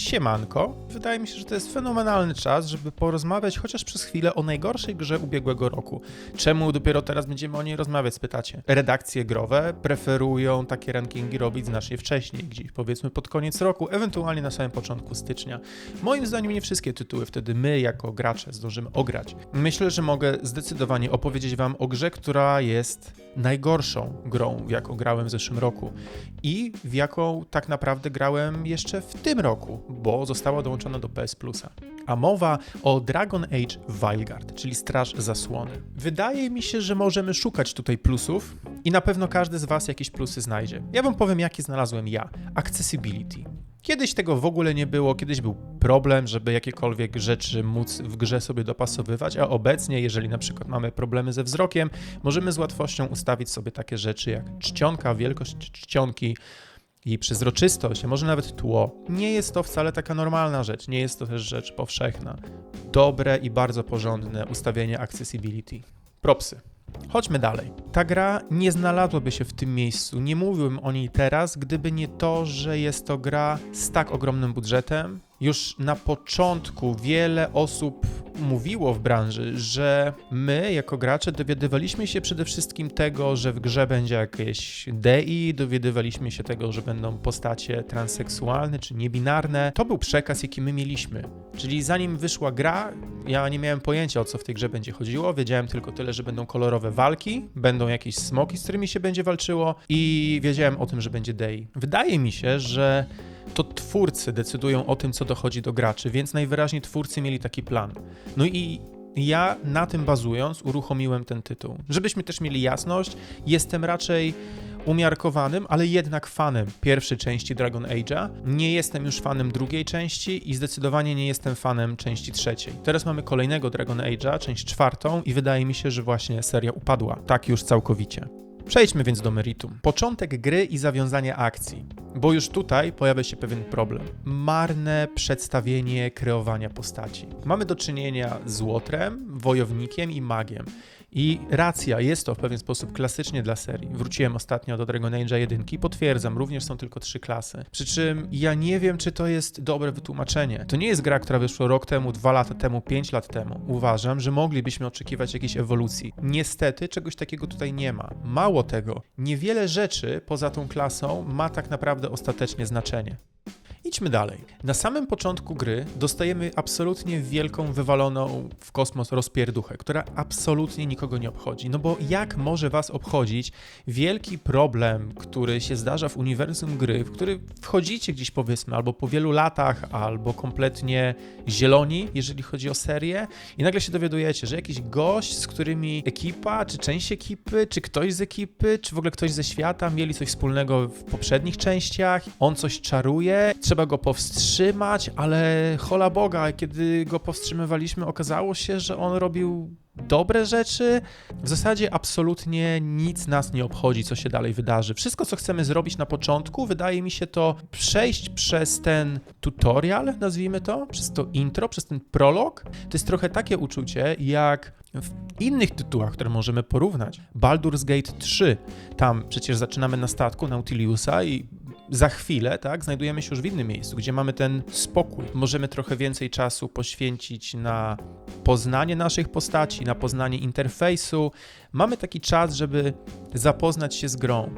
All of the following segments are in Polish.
siemanko. Wydaje mi się, że to jest fenomenalny czas, żeby porozmawiać chociaż przez chwilę o najgorszej grze ubiegłego roku. Czemu dopiero teraz będziemy o niej rozmawiać, spytacie? Redakcje growe preferują takie rankingi robić znacznie wcześniej, gdzieś powiedzmy pod koniec roku, ewentualnie na samym początku stycznia. Moim zdaniem nie wszystkie tytuły wtedy my jako gracze zdążymy ograć. Myślę, że mogę zdecydowanie opowiedzieć wam o grze, która jest najgorszą grą, w jaką grałem w zeszłym roku i w jaką tak naprawdę grałem jeszcze w tym roku, bo została dołączona do PS Plusa. A mowa o Dragon Age Wilegard, czyli Straż Zasłony. Wydaje mi się, że możemy szukać tutaj plusów i na pewno każdy z Was jakieś plusy znajdzie. Ja Wam powiem, jakie znalazłem ja. Accessibility. Kiedyś tego w ogóle nie było, kiedyś był problem, żeby jakiekolwiek rzeczy móc w grze sobie dopasowywać, a obecnie, jeżeli na przykład mamy problemy ze wzrokiem, możemy z łatwością ustawić sobie takie rzeczy jak czcionka, wielkość czcionki, jej przezroczystość, a może nawet tło. Nie jest to wcale taka normalna rzecz, nie jest to też rzecz powszechna. Dobre i bardzo porządne ustawienie accessibility. Propsy. Chodźmy dalej. Ta gra nie znalazłaby się w tym miejscu, nie mówiłbym o niej teraz, gdyby nie to, że jest to gra z tak ogromnym budżetem. Już na początku wiele osób mówiło w branży, że my jako gracze dowiadywaliśmy się przede wszystkim tego, że w grze będzie jakieś DI, dowiadywaliśmy się tego, że będą postacie transseksualne czy niebinarne. To był przekaz, jaki my mieliśmy. Czyli zanim wyszła gra, ja nie miałem pojęcia o co w tej grze będzie chodziło, wiedziałem tylko tyle, że będą kolorowe walki, będą jakieś smoki, z którymi się będzie walczyło i wiedziałem o tym, że będzie DI. Wydaje mi się, że to twórcy decydują o tym, co dochodzi do graczy, więc najwyraźniej twórcy mieli taki plan. No i ja na tym bazując uruchomiłem ten tytuł. Żebyśmy też mieli jasność, jestem raczej umiarkowanym, ale jednak fanem pierwszej części Dragon Age'a. Nie jestem już fanem drugiej części i zdecydowanie nie jestem fanem części trzeciej. Teraz mamy kolejnego Dragon Age'a, część czwartą i wydaje mi się, że właśnie seria upadła. Tak już całkowicie. Przejdźmy więc do meritum. Początek gry i zawiązanie akcji, bo już tutaj pojawia się pewien problem. Marne przedstawienie kreowania postaci. Mamy do czynienia z łotrem, wojownikiem i magiem. I racja, jest to w pewien sposób klasycznie dla serii. Wróciłem ostatnio do Dragon Age 1 i potwierdzam, również są tylko trzy klasy. Przy czym ja nie wiem, czy to jest dobre wytłumaczenie. To nie jest gra, która wyszła rok temu, dwa lata temu, pięć lat temu. Uważam, że moglibyśmy oczekiwać jakiejś ewolucji. Niestety czegoś takiego tutaj nie ma. Mało tego, niewiele rzeczy poza tą klasą ma tak naprawdę ostatecznie znaczenie. Idźmy dalej. Na samym początku gry dostajemy absolutnie wielką, wywaloną w kosmos rozpierduchę, która absolutnie nikogo nie obchodzi. No bo jak może was obchodzić wielki problem, który się zdarza w uniwersum gry, w który wchodzicie gdzieś powiedzmy, albo po wielu latach, albo kompletnie zieloni, jeżeli chodzi o serię, i nagle się dowiadujecie, że jakiś gość, z którymi ekipa, czy część ekipy, czy ktoś z ekipy, czy w ogóle ktoś ze świata mieli coś wspólnego w poprzednich częściach, on coś czaruje, trzeba go powstrzymać, ale hola Boga, kiedy go powstrzymywaliśmy, okazało się, że on robił dobre rzeczy. W zasadzie absolutnie nic nas nie obchodzi, co się dalej wydarzy. Wszystko, co chcemy zrobić na początku, wydaje mi się to przejść przez ten tutorial, nazwijmy to, przez to intro, przez ten prolog. To jest trochę takie uczucie, jak w innych tytułach, które możemy porównać. Baldur's Gate 3. Tam przecież zaczynamy na statku Nautiliusa i za chwilę, tak, znajdujemy się już w innym miejscu, gdzie mamy ten spokój. Możemy trochę więcej czasu poświęcić na poznanie naszych postaci, na poznanie interfejsu. Mamy taki czas, żeby zapoznać się z grą.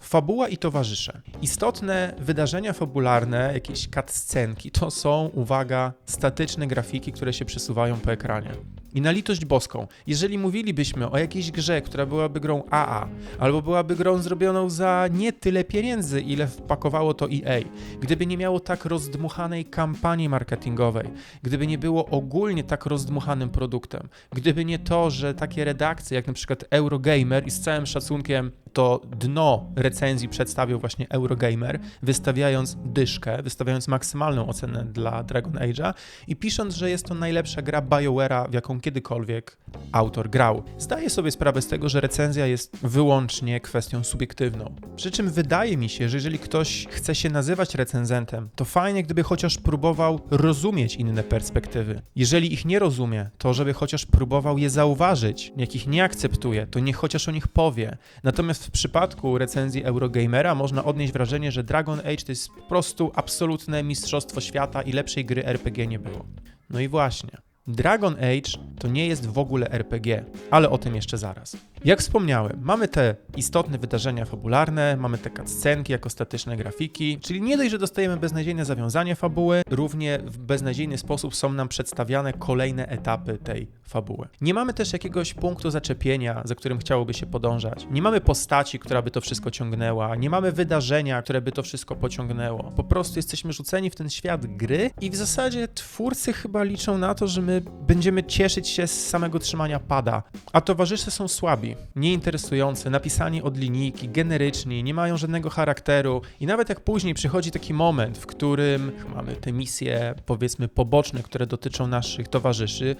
Fabuła i towarzysze. Istotne wydarzenia fabularne, jakieś cutscenki, to są, uwaga, statyczne grafiki, które się przesuwają po ekranie. I na litość boską, jeżeli mówilibyśmy o jakiejś grze, która byłaby grą AA, albo byłaby grą zrobioną za nie tyle pieniędzy, ile wpakowało to EA, gdyby nie miało tak rozdmuchanej kampanii marketingowej, gdyby nie było ogólnie tak rozdmuchanym produktem, gdyby nie to, że takie redakcje jak na przykład Eurogamer i z całym szacunkiem to dno recenzji przedstawił właśnie Eurogamer, wystawiając dyszkę, wystawiając maksymalną ocenę dla Dragon Age'a i pisząc, że jest to najlepsza gra BioWare'a, w jaką kiedykolwiek autor grał. Zdaję sobie sprawę z tego, że recenzja jest wyłącznie kwestią subiektywną. Przy czym wydaje mi się, że jeżeli ktoś chce się nazywać recenzentem, to fajnie, gdyby chociaż próbował rozumieć inne perspektywy. Jeżeli ich nie rozumie, to żeby chociaż próbował je zauważyć. Jak ich nie akceptuje, to niech chociaż o nich powie. Natomiast w przypadku recenzji Eurogamera można odnieść wrażenie, że Dragon Age to jest po prostu absolutne mistrzostwo świata i lepszej gry RPG nie było. No i właśnie. Dragon Age to nie jest w ogóle RPG, ale o tym jeszcze zaraz. Jak wspomniałem, mamy te istotne wydarzenia fabularne, mamy te cutscenki jako statyczne grafiki, czyli nie dość, że dostajemy beznadziejne zawiązanie fabuły, równie w beznadziejny sposób są nam przedstawiane kolejne etapy tej fabuły. Nie mamy też jakiegoś punktu zaczepienia, za którym chciałoby się podążać. Nie mamy postaci, która by to wszystko ciągnęła, nie mamy wydarzenia, które by to wszystko pociągnęło. Po prostu jesteśmy rzuceni w ten świat gry i w zasadzie twórcy chyba liczą na to, że my będziemy cieszyć się z samego trzymania pada, a towarzysze są słabi, nieinteresujący, napisani od linijki, generyczni, nie mają żadnego charakteru i nawet jak później przychodzi taki moment, w którym mamy te misje, powiedzmy, poboczne, które dotyczą naszych towarzyszy,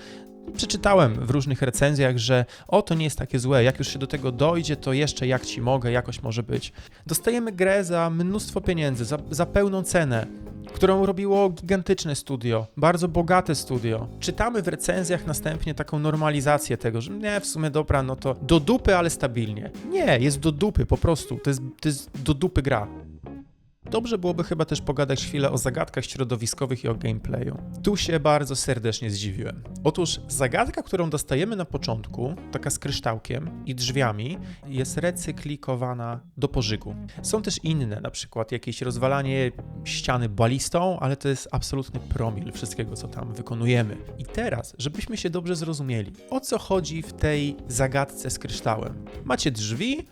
Przeczytałem w różnych recenzjach, że o to nie jest takie złe, jak już się do tego dojdzie, to jeszcze jak ci mogę, jakoś może być. Dostajemy grę za mnóstwo pieniędzy, za, za pełną cenę, którą robiło gigantyczne studio, bardzo bogate studio. Czytamy w recenzjach następnie taką normalizację tego, że nie, w sumie dobra, no to do dupy, ale stabilnie. Nie, jest do dupy po prostu, to jest, to jest do dupy gra. Dobrze byłoby chyba też pogadać chwilę o zagadkach środowiskowych i o gameplayu. Tu się bardzo serdecznie zdziwiłem. Otóż zagadka, którą dostajemy na początku, taka z kryształkiem i drzwiami, jest recyklikowana do pożygu. Są też inne, na przykład jakieś rozwalanie ściany balistą, ale to jest absolutny promil wszystkiego, co tam wykonujemy. I teraz, żebyśmy się dobrze zrozumieli, o co chodzi w tej zagadce z kryształem? Macie drzwi,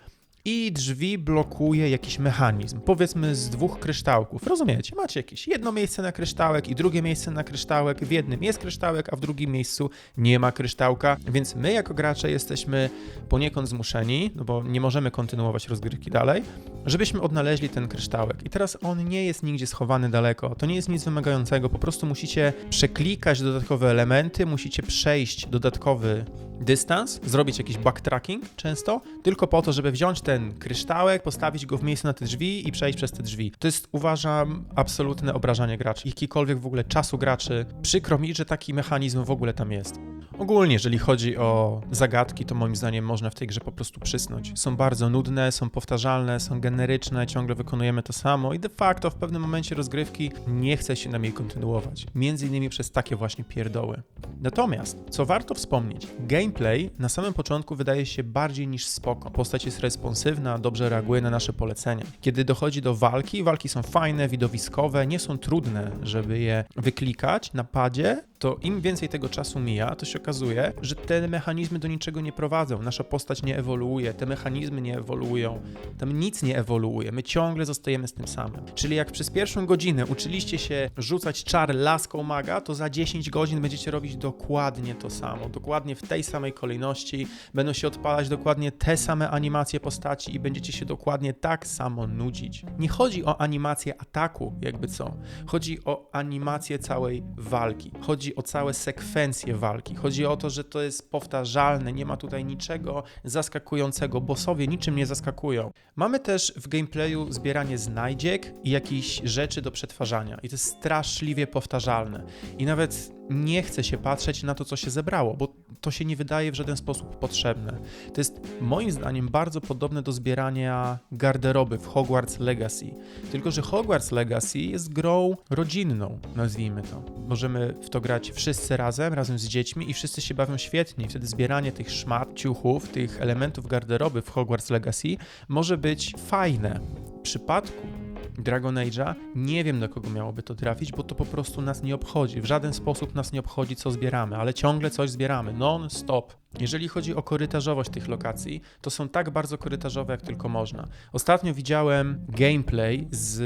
i drzwi blokuje jakiś mechanizm, powiedzmy z dwóch kryształków. Rozumiecie? Macie jakieś jedno miejsce na kryształek i drugie miejsce na kryształek. W jednym jest kryształek, a w drugim miejscu nie ma kryształka, więc my jako gracze jesteśmy poniekąd zmuszeni, no bo nie możemy kontynuować rozgrywki dalej, żebyśmy odnaleźli ten kryształek. I teraz on nie jest nigdzie schowany daleko, to nie jest nic wymagającego, po prostu musicie przeklikać dodatkowe elementy, musicie przejść dodatkowy dystans, zrobić jakiś backtracking często, tylko po to, żeby wziąć ten kryształek, postawić go w miejscu na te drzwi i przejść przez te drzwi. To jest, uważam, absolutne obrażanie graczy, jakikolwiek w ogóle czasu graczy. Przykro mi, że taki mechanizm w ogóle tam jest. Ogólnie, jeżeli chodzi o zagadki, to moim zdaniem można w tej grze po prostu przysnąć. Są bardzo nudne, są powtarzalne, są generyczne, ciągle wykonujemy to samo i de facto w pewnym momencie rozgrywki nie chce się nam jej kontynuować. Między innymi przez takie właśnie pierdoły. Natomiast, co warto wspomnieć, gameplay na samym początku wydaje się bardziej niż spoko. Postać jest responsywna, dobrze reaguje na nasze polecenia. Kiedy dochodzi do walki, walki są fajne, widowiskowe, nie są trudne, żeby je wyklikać na padzie, to im więcej tego czasu mija, to się okazuje, że te mechanizmy do niczego nie prowadzą. Nasza postać nie ewoluuje, te mechanizmy nie ewoluują, tam nic nie ewoluuje, my ciągle zostajemy z tym samym. Czyli jak przez pierwszą godzinę uczyliście się rzucać czar laską maga, to za 10 godzin będziecie robić dokładnie to samo, dokładnie w tej samej kolejności, będą się odpalać dokładnie te same animacje postaci i będziecie się dokładnie tak samo nudzić. Nie chodzi o animację ataku, jakby co. Chodzi o animację całej walki. Chodzi o całe sekwencje walki. Chodzi o to, że to jest powtarzalne, nie ma tutaj niczego zaskakującego. Bossowie niczym nie zaskakują. Mamy też w gameplayu zbieranie znajdziek i jakichś rzeczy do przetwarzania. I to jest straszliwie powtarzalne. I nawet nie chce się patrzeć na to, co się zebrało, bo to się nie wydaje w żaden sposób potrzebne. To jest moim zdaniem bardzo podobne do zbierania garderoby w Hogwarts Legacy. Tylko, że Hogwarts Legacy jest grą rodzinną, nazwijmy to. Możemy w to grać wszyscy razem, razem z dziećmi i wszyscy się bawią świetnie. Wtedy zbieranie tych szmat, ciuchów, tych elementów garderoby w Hogwarts Legacy może być fajne. W przypadku Dragon Age'a, nie wiem do kogo miałoby to trafić, bo to po prostu nas nie obchodzi. W żaden sposób nas nie obchodzi, co zbieramy, ale ciągle coś zbieramy, non-stop. Jeżeli chodzi o korytarzowość tych lokacji, to są tak bardzo korytarzowe, jak tylko można. Ostatnio widziałem gameplay z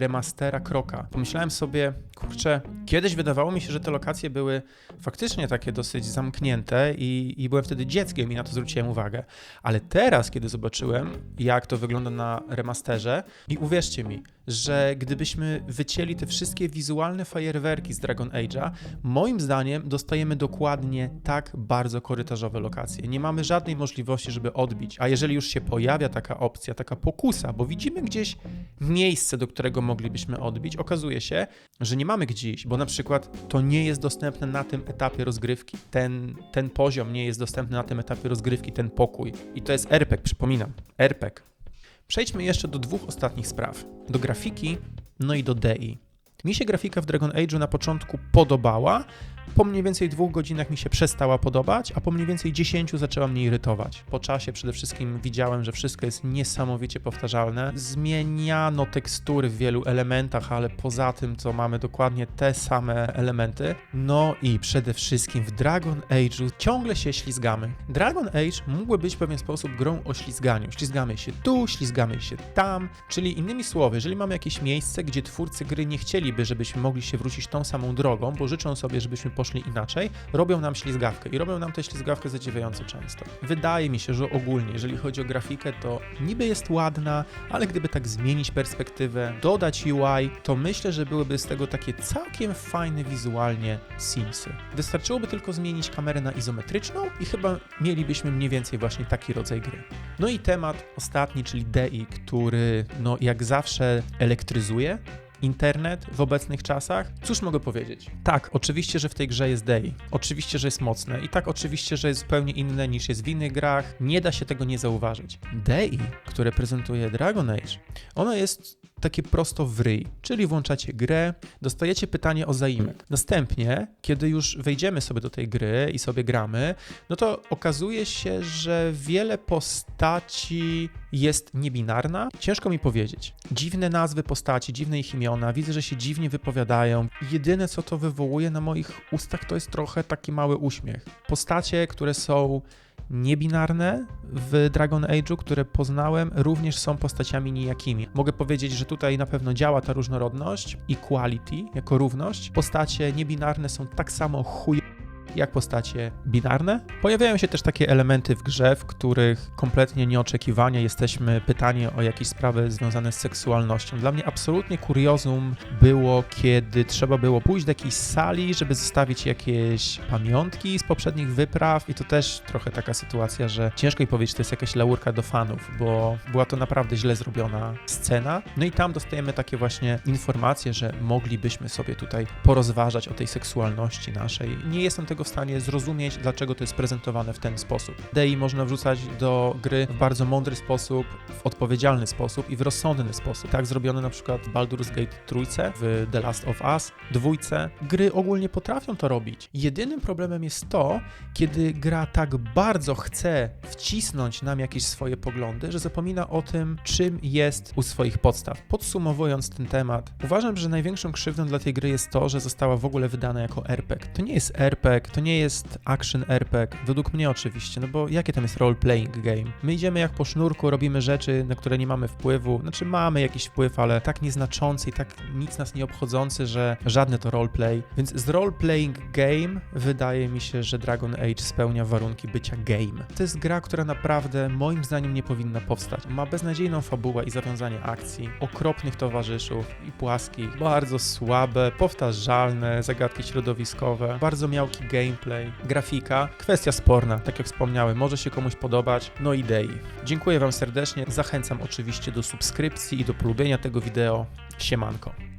remastera Kroka. Pomyślałem sobie, kurczę, kiedyś wydawało mi się, że te lokacje były faktycznie takie dosyć zamknięte i, i byłem wtedy dzieckiem i na to zwróciłem uwagę. Ale teraz, kiedy zobaczyłem, jak to wygląda na remasterze, i uwierzcie mi, że gdybyśmy wycięli te wszystkie wizualne fajerwerki z Dragon Age'a, moim zdaniem dostajemy dokładnie tak bardzo korytarzowe lokacje. Nie mamy żadnej możliwości, żeby odbić. A jeżeli już się pojawia taka opcja, taka pokusa, bo widzimy gdzieś miejsce, do którego moglibyśmy odbić, okazuje się, że nie mamy gdzie iść, bo na przykład to nie jest dostępne na tym etapie rozgrywki. Ten, ten poziom nie jest dostępny na tym etapie rozgrywki, ten pokój. I to jest RPG, przypominam. RPG Przejdźmy jeszcze do dwóch ostatnich spraw. Do grafiki, no i do DI. Mi się grafika w Dragon Age'u na początku podobała, po mniej więcej dwóch godzinach mi się przestała podobać, a po mniej więcej 10 zaczęła mnie irytować. Po czasie przede wszystkim widziałem, że wszystko jest niesamowicie powtarzalne. Zmieniano tekstury w wielu elementach, ale poza tym to mamy dokładnie te same elementy. No i przede wszystkim w Dragon Age'u ciągle się ślizgamy. Dragon Age mógłby być w pewien sposób grą o ślizganiu. Ślizgamy się tu, ślizgamy się tam, czyli innymi słowy, jeżeli mamy jakieś miejsce, gdzie twórcy gry nie chcieliby, żebyśmy mogli się wrócić tą samą drogą, bo życzą sobie, żebyśmy poszli inaczej, robią nam ślizgawkę i robią nam tę ślizgawkę zadziwiająco często. Wydaje mi się, że ogólnie, jeżeli chodzi o grafikę, to niby jest ładna, ale gdyby tak zmienić perspektywę, dodać UI, to myślę, że byłyby z tego takie całkiem fajne wizualnie Simsy. Wystarczyłoby tylko zmienić kamerę na izometryczną i chyba mielibyśmy mniej więcej właśnie taki rodzaj gry. No i temat ostatni, czyli DI, który no jak zawsze elektryzuje, internet w obecnych czasach? Cóż mogę powiedzieć? Tak, oczywiście, że w tej grze jest DEI. Oczywiście, że jest mocne. I tak, oczywiście, że jest zupełnie inne niż jest w innych grach. Nie da się tego nie zauważyć. DEI, które prezentuje Dragon Age, ono jest takie prosto w ryj, czyli włączacie grę, dostajecie pytanie o zaimek. Następnie, kiedy już wejdziemy sobie do tej gry i sobie gramy, no to okazuje się, że wiele postaci jest niebinarna. Ciężko mi powiedzieć. Dziwne nazwy postaci, dziwne ich imiona, widzę, że się dziwnie wypowiadają. Jedyne, co to wywołuje na moich ustach, to jest trochę taki mały uśmiech. Postacie, które są niebinarne w Dragon Age'u, które poznałem, również są postaciami nijakimi. Mogę powiedzieć, że tutaj na pewno działa ta różnorodność, equality, jako równość. Postacie niebinarne są tak samo chuj jak postacie binarne. Pojawiają się też takie elementy w grze, w których kompletnie nieoczekiwanie jesteśmy pytani o jakieś sprawy związane z seksualnością. Dla mnie absolutnie kuriozum było, kiedy trzeba było pójść do jakiejś sali, żeby zostawić jakieś pamiątki z poprzednich wypraw i to też trochę taka sytuacja, że ciężko mi powiedzieć, to jest jakaś laurka do fanów, bo była to naprawdę źle zrobiona scena. No i tam dostajemy takie właśnie informacje, że moglibyśmy sobie tutaj porozważać o tej seksualności naszej. Nie jestem tego w stanie zrozumieć, dlaczego to jest prezentowane w ten sposób. DEI można wrzucać do gry w bardzo mądry sposób, w odpowiedzialny sposób i w rozsądny sposób. Tak zrobione na przykład Baldur's Gate trójce, w The Last of Us dwójce. Gry ogólnie potrafią to robić. Jedynym problemem jest to, kiedy gra tak bardzo chce wcisnąć nam jakieś swoje poglądy, że zapomina o tym, czym jest u swoich podstaw. Podsumowując ten temat, uważam, że największą krzywdą dla tej gry jest to, że została w ogóle wydana jako RPG. To nie jest RPG, to nie jest action RPG, według mnie oczywiście, no bo jakie tam jest role-playing game? My idziemy jak po sznurku, robimy rzeczy, na które nie mamy wpływu, znaczy mamy jakiś wpływ, ale tak nieznaczący i tak nic nas nie obchodzący, że żadne to roleplay. Więc z role-playing game wydaje mi się, że Dragon Age spełnia warunki bycia game. To jest gra, która naprawdę moim zdaniem nie powinna powstać. Ma beznadziejną fabułę i zawiązanie akcji, okropnych towarzyszów i płaskich, bardzo słabe, powtarzalne zagadki środowiskowe, bardzo miałki gameplay, grafika. Kwestia sporna, tak jak wspomniałem, może się komuś podobać, no idei. Dziękuję Wam serdecznie, zachęcam oczywiście do subskrypcji i do polubienia tego wideo. Siemanko.